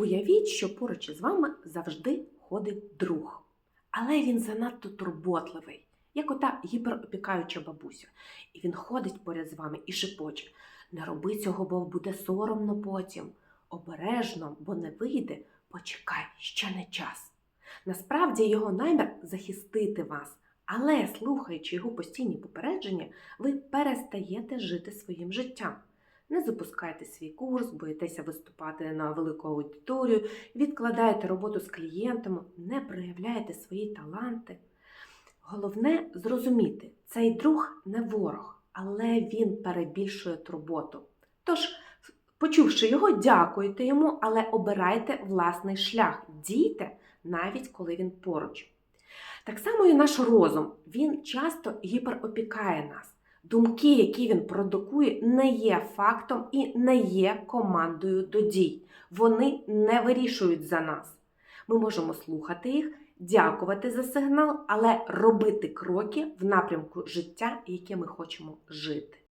Уявіть, що поруч із вами завжди ходить друг, але він занадто турботливий, як ота гіперопікаюча бабуся. І він ходить поряд з вами і шепоче: не роби цього, бо буде соромно потім. Обережно, бо не вийде, почекай, ще не час. Насправді його намір захистити вас, але слухаючи його постійні попередження, ви перестаєте жити своїм життям. Не запускайте свій курс, боїтеся виступати на велику аудиторію, відкладаєте роботу з клієнтами, не проявляєте свої таланти. Головне зрозуміти, цей друг не ворог, але він перебільшує турботу. Тож, почувши його, дякуйте йому, але обирайте власний шлях, дійте навіть коли він поруч. Так само і наш розум, він часто гіперопікає нас. Думки, які він продукує, не є фактом і не є командою до дій. Вони не вирішують за нас. Ми можемо слухати їх, дякувати за сигнал, але робити кроки в напрямку життя, яке ми хочемо жити.